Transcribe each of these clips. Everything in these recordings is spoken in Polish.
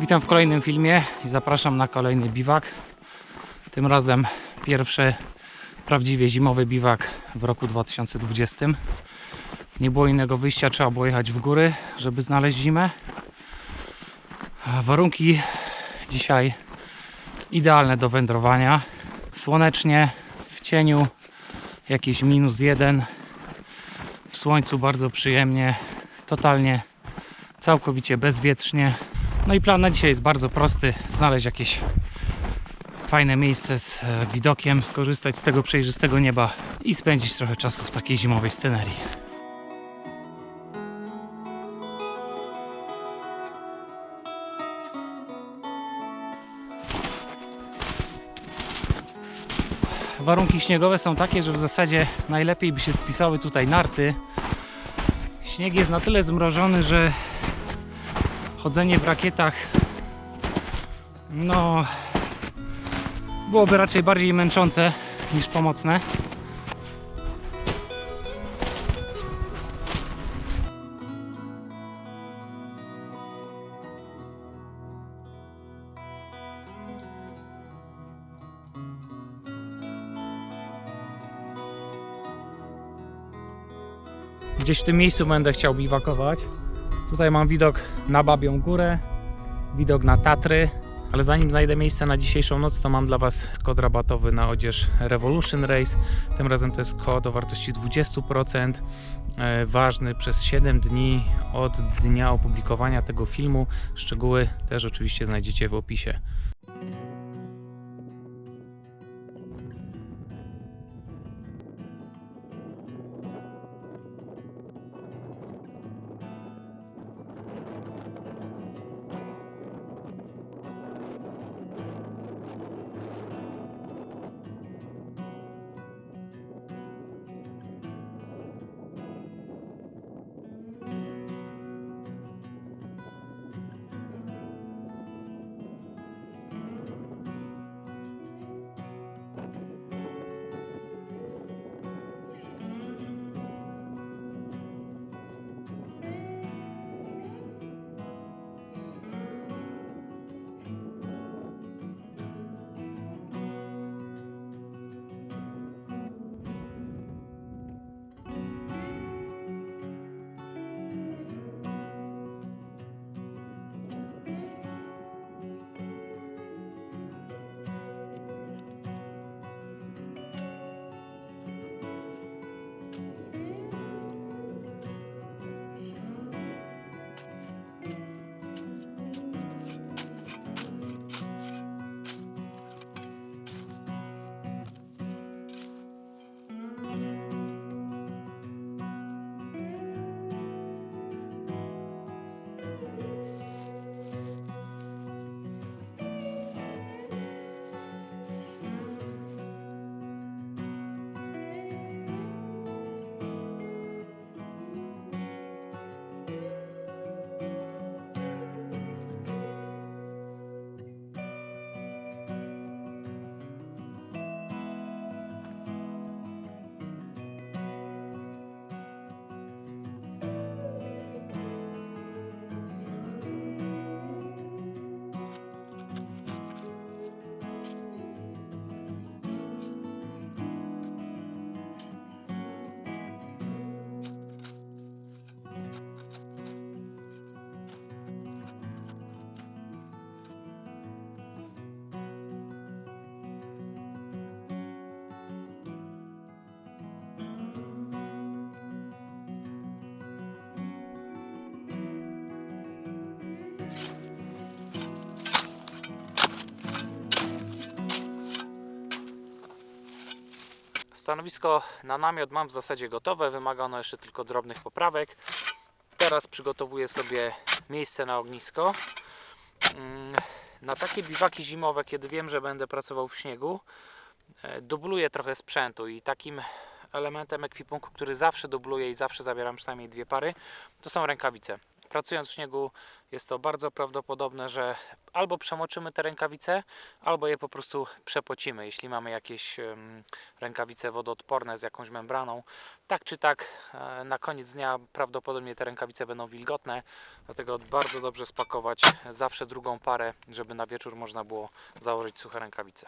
Witam w kolejnym filmie i zapraszam na kolejny biwak. Tym razem pierwszy prawdziwie zimowy biwak w roku 2020. Nie było innego wyjścia, trzeba było jechać w góry, żeby znaleźć zimę. Warunki dzisiaj idealne do wędrowania. Słonecznie, w cieniu jakieś minus jeden. W słońcu bardzo przyjemnie, totalnie, całkowicie bezwietrznie. No i plan na dzisiaj jest bardzo prosty: znaleźć jakieś fajne miejsce z e, widokiem, skorzystać z tego przejrzystego nieba i spędzić trochę czasu w takiej zimowej scenerii. Warunki śniegowe są takie, że w zasadzie najlepiej by się spisały tutaj narty. Śnieg jest na tyle zmrożony, że chodzenie w rakietach no byłoby raczej bardziej męczące niż pomocne. Gdzieś w tym miejscu będę chciał biwakować. Tutaj mam widok na Babią Górę, widok na Tatry, ale zanim znajdę miejsce na dzisiejszą noc, to mam dla Was kod rabatowy na odzież Revolution Race. Tym razem to jest kod o wartości 20%, e, ważny przez 7 dni od dnia opublikowania tego filmu. Szczegóły też oczywiście znajdziecie w opisie. Stanowisko na namiot mam w zasadzie gotowe, wymaga ono jeszcze tylko drobnych poprawek. Teraz przygotowuję sobie miejsce na ognisko. Mm, Na takie biwaki zimowe, kiedy wiem, że będę pracował w śniegu, e, dubluję trochę sprzętu i takim elementem ekwipunku, który zawsze dubluję i zawsze zabieram przynajmniej dwie pary, to są rękawice. Pracując w śniegu jest to bardzo prawdopodobne, że albo przemoczymy te rękawice, albo je po prostu przepocimy, jeśli mamy jakieś rękawice wodoodporne z jakąś membraną. Tak czy tak, e, na koniec dnia prawdopodobnie te rękawice będą wilgotne, dlatego bardzo dobrze spakować zawsze drugą parę, żeby na wieczór można było założyć suche rękawice.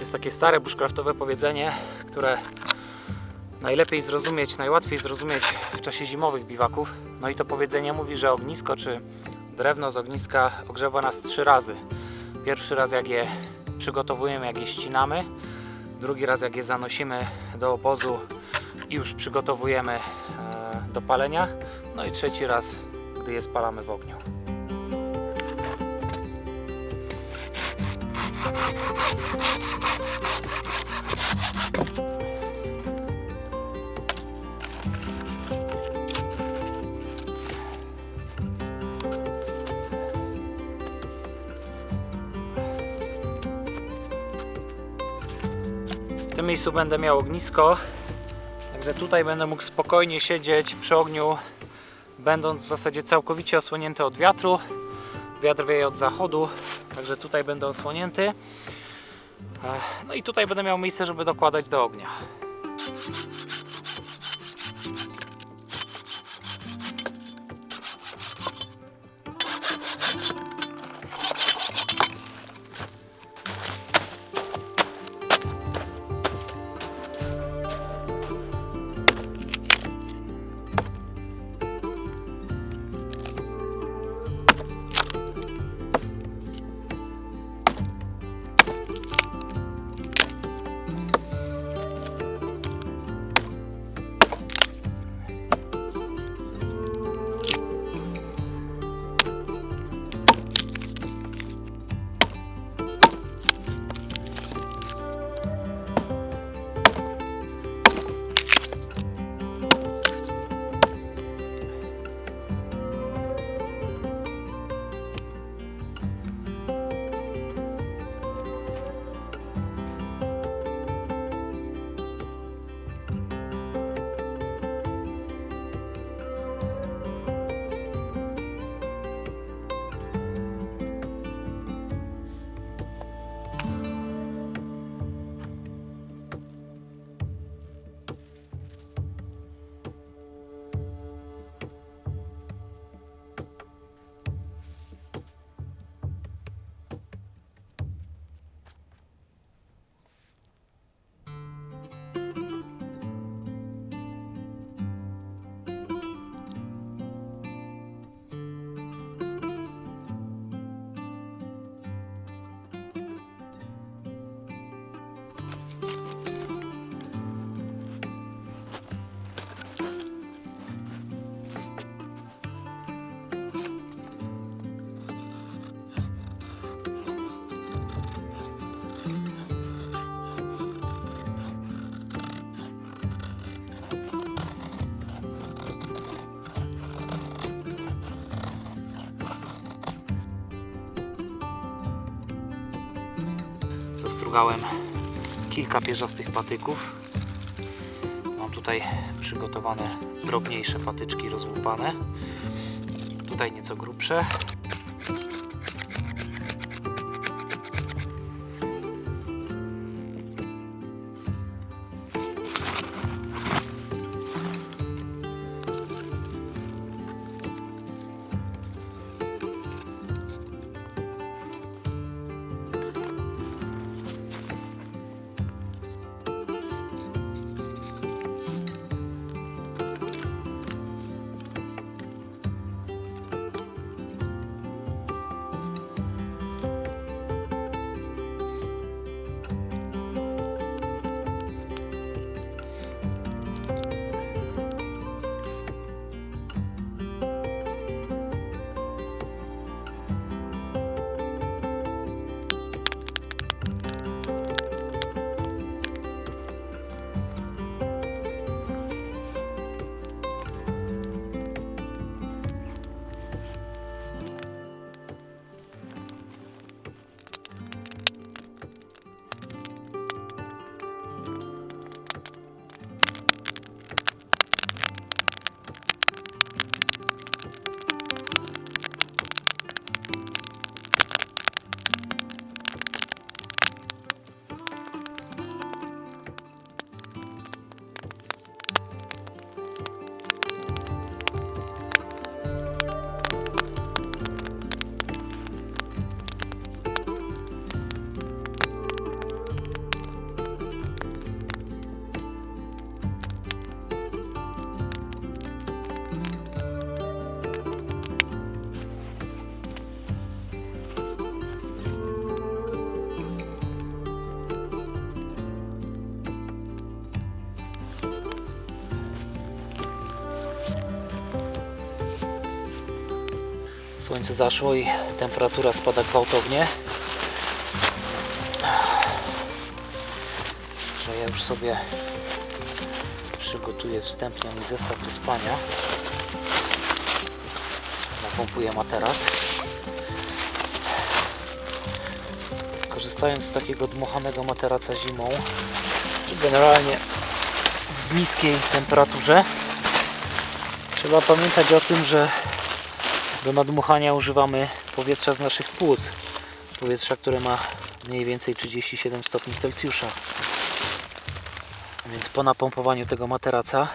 Jest takie stare bushcraftowe powiedzenie, które najlepiej zrozumieć, najłatwiej zrozumieć w czasie zimowych biwaków. No i to powiedzenie mówi, że ognisko czy drewno z ogniska ogrzewa nas trzy razy. Pierwszy raz jak je przygotowujemy, jak je ścinamy. Drugi raz jak je zanosimy do obozu i już przygotowujemy e, do palenia. No i trzeci raz, gdy je spalamy w ogniu. W tym miejscu będę miał ognisko, także tutaj będę mógł spokojnie siedzieć przy ogniu, będąc w zasadzie całkowicie osłonięty od wiatru. Wiatr wieje od zachodu, także tutaj będę osłonięty. Ech, No i tutaj będę miał miejsce, żeby dokładać do ognia. Kilka pierzastych patyków. Mam tutaj przygotowane drobniejsze patyczki rozłupane. Tutaj nieco grubsze. Słońce zaszło i temperatura spada gwałtownie. Że ja już sobie przygotuję wstępnie mój zestaw do spania. Napompuję materac. Korzystając z takiego dmuchanego materaca zimą, czy generalnie w niskiej temperaturze, trzeba pamiętać o tym, że do nadmuchania używamy powietrza z naszych płuc. Powietrza, które ma mniej więcej 37 stopni Celsjusza. Więc po napompowaniu tego materaca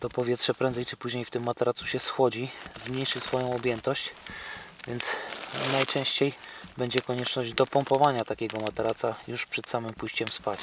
to powietrze prędzej czy później w tym materacu się schłodzi, zmniejszy swoją objętość, więc najczęściej będzie konieczność dopompowania takiego materaca już przed samym pójściem spać.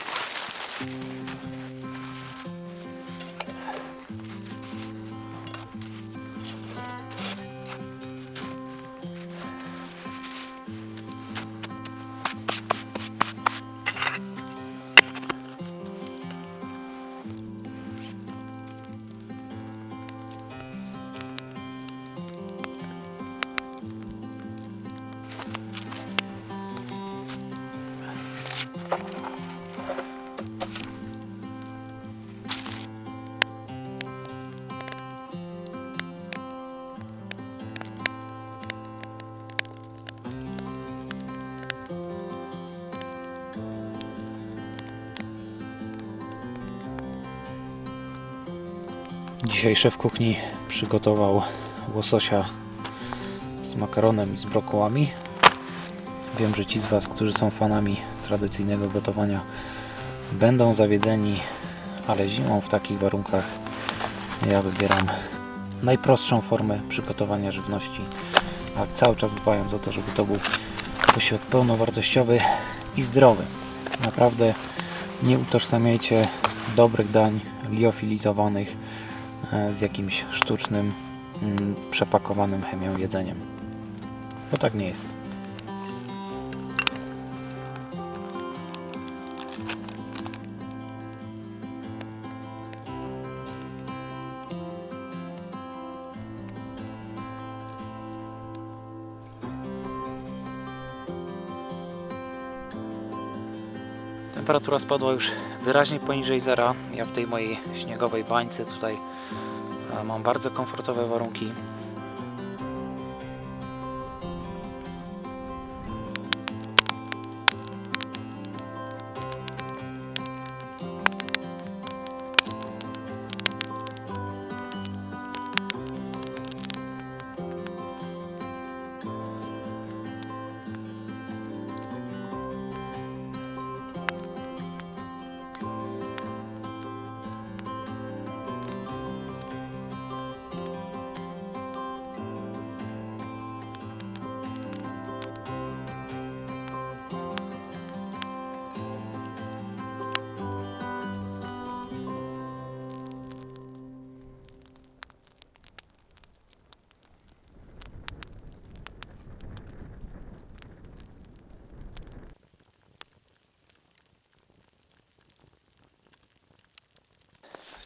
Dzisiaj szef kuchni przygotował łososia z makaronem i z brokułami. Wiem, że ci z Was, którzy są fanami tradycyjnego gotowania, będą zawiedzeni, ale zimą w takich warunkach ja wybieram najprostszą formę przygotowania żywności, a cały czas dbając o to, żeby to był posiłek pełnowartościowy i zdrowy. Naprawdę nie utożsamiajcie dobrych dań liofilizowanych z jakimś sztucznym, mm, przepakowanym chemią jedzeniem. Bo tak nie jest. Temperatura spadła już wyraźnie poniżej zera. Ja w tej mojej śniegowej bańce tutaj e, mam bardzo komfortowe warunki.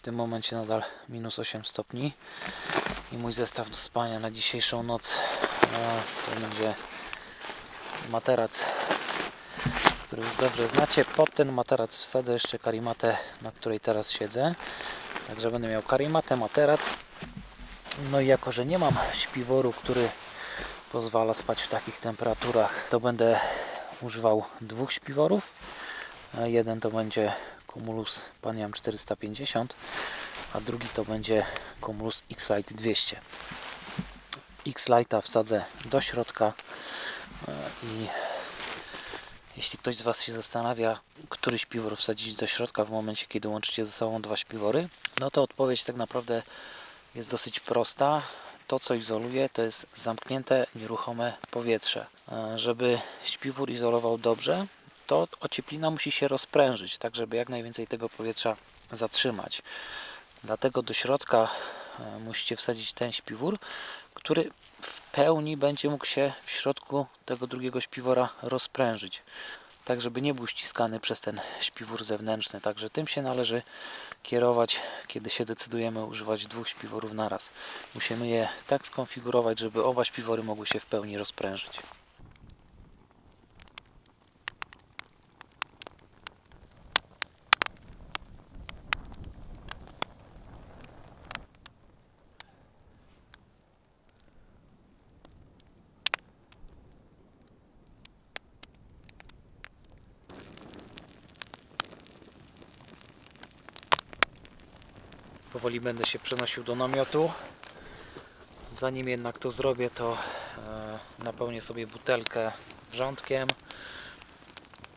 Tym momencie nadal minus 8 stopni i mój zestaw do spania na dzisiejszą noc e, to będzie materac, który już dobrze znacie. Pod ten materac wsadzę jeszcze karimatę, na której teraz siedzę. Także będę miał karimatę, materac. No i jako, że nie mam śpiworu, który pozwala spać w takich temperaturach, to będę używał dwóch śpiworów. E, Jeden to będzie Cumulus Paniam 450, a drugi to będzie Cumulus X-Lite 200. X-Lite'a wsadzę do środka e, i jeśli ktoś z Was się zastanawia, który śpiwór wsadzić do środka w momencie, kiedy łączycie ze sobą dwa śpiwory, no to odpowiedź tak naprawdę jest dosyć prosta. To, co izoluje, to jest zamknięte, nieruchome powietrze. E, Żeby śpiwór izolował dobrze, to ocieplina musi się rozprężyć, tak żeby jak najwięcej tego powietrza zatrzymać. Dlatego do środka e, musicie wsadzić ten śpiwór, który w pełni będzie mógł się w środku tego drugiego śpiwora rozprężyć. tak żeby nie był ściskany przez ten śpiwór zewnętrzny. Także tym się należy kierować, kiedy się decydujemy używać dwóch śpiworów naraz. Musimy je tak skonfigurować, żeby oba śpiwory mogły się w pełni rozprężyć. Powoli będę się przenosił do namiotu. Zanim jednak to zrobię, to e, napełnię sobie butelkę wrzątkiem.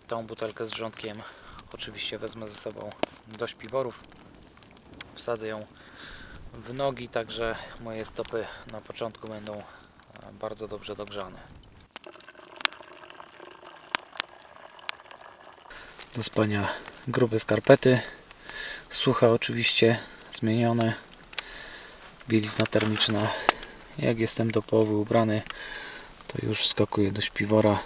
Tą butelkę z wrzątkiem oczywiście wezmę ze sobą do śpiworów. Wsadzę ją w nogi, także moje stopy na początku będą e, bardzo dobrze dogrzane. Do spania grube skarpety, suche oczywiście, zmienione, bielizna termiczna. Jak jestem do połowy ubrany, to już wskakuję do śpiwora.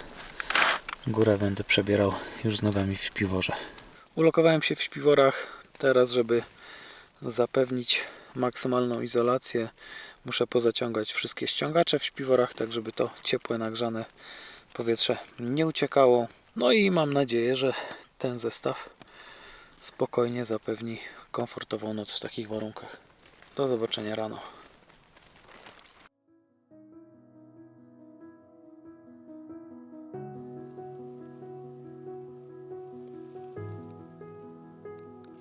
Górę będę przebierał już z nogami w śpiworze. Ulokowałem się w śpiworach teraz, żeby zapewnić maksymalną izolację. Muszę pozaciągać wszystkie ściągacze w śpiworach, tak żeby to ciepłe, nagrzane powietrze nie uciekało. No i mam nadzieję, że ten zestaw spokojnie zapewni komfortową noc w takich warunkach. Do zobaczenia rano.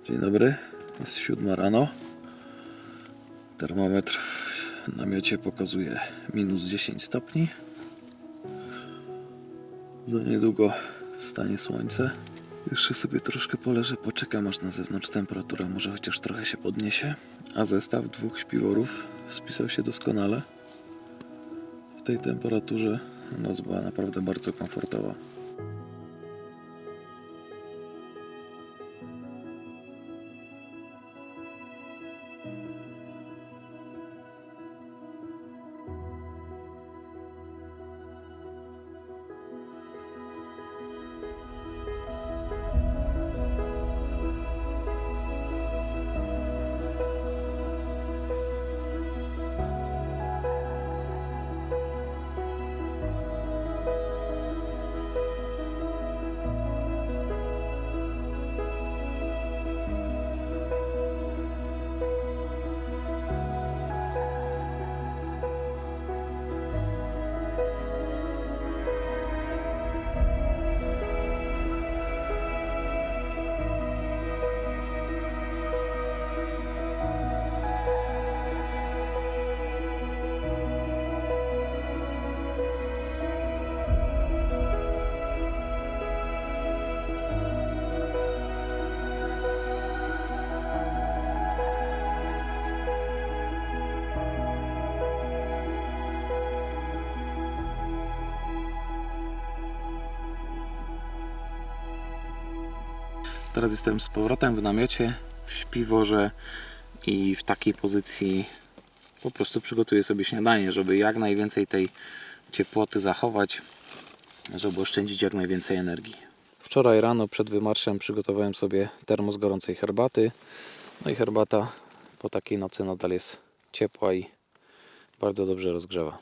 Dzień dobry, jest siódma rano. Termometr w namiocie pokazuje minus 10 stopni. Za niedługo wstanie słońce. Jeszcze sobie troszkę poleżę, poczekam aż na zewnątrz temperatura może chociaż trochę się podniesie. A zestaw dwóch śpiworów spisał się doskonale. W tej temperaturze noc była naprawdę bardzo komfortowa. Teraz jestem z powrotem w namiocie, w śpiworze i w takiej pozycji po prostu przygotuję sobie śniadanie, żeby jak najwięcej tej ciepłoty zachować, żeby oszczędzić jak najwięcej energii. Wczoraj rano przed wymarszem przygotowałem sobie termos gorącej herbaty. No i herbata po takiej nocy nadal jest ciepła i bardzo dobrze rozgrzewa.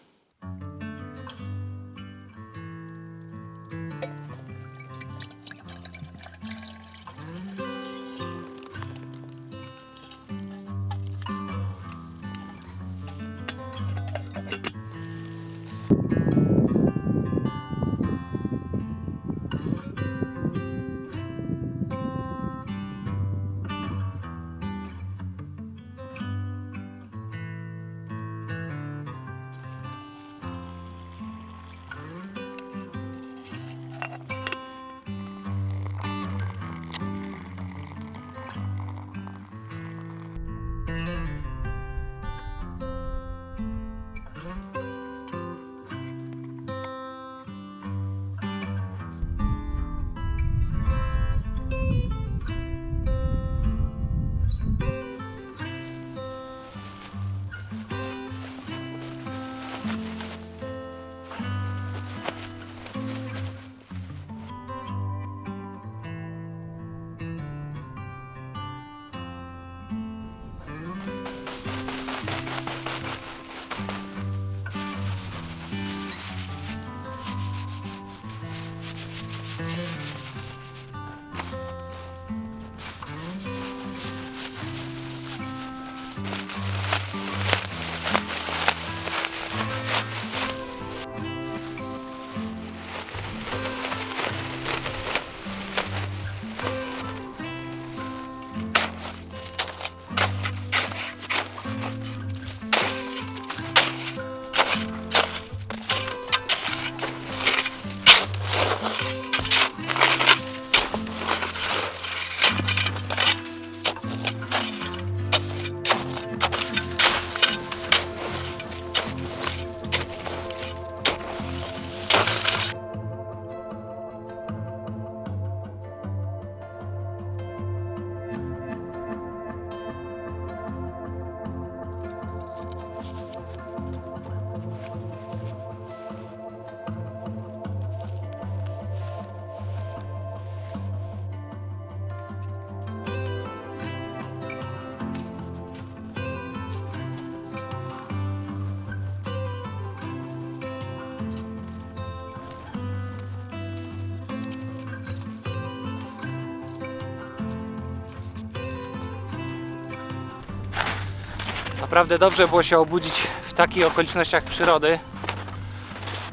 Naprawdę dobrze było się obudzić w takich okolicznościach przyrody.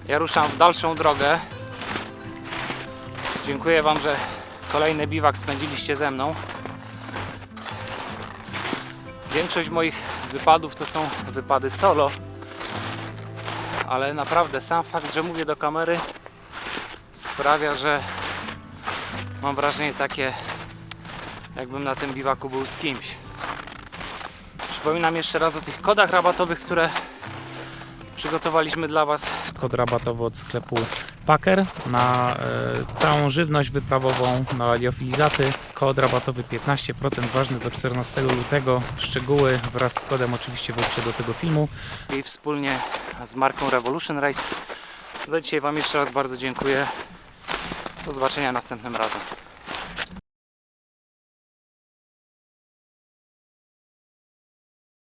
Ja ruszam w dalszą drogę. Dziękuję Wam, że kolejny biwak spędziliście ze mną. Większość moich wypadów to są wypady solo, ale naprawdę sam fakt, że mówię do kamery sprawia, że mam wrażenie takie, jakbym na tym biwaku był z kimś. Przypominam jeszcze raz o tych kodach rabatowych, które przygotowaliśmy dla Was. Kod rabatowy od sklepu Packer na e, całą żywność wyprawową, na liofilizaty. Kod rabatowy 15%, ważny do 14 lutego. Szczegóły wraz z kodem oczywiście w opisie do tego filmu. I wspólnie z marką Revolution Race. Za dzisiaj Wam jeszcze raz bardzo dziękuję. Do zobaczenia następnym razem.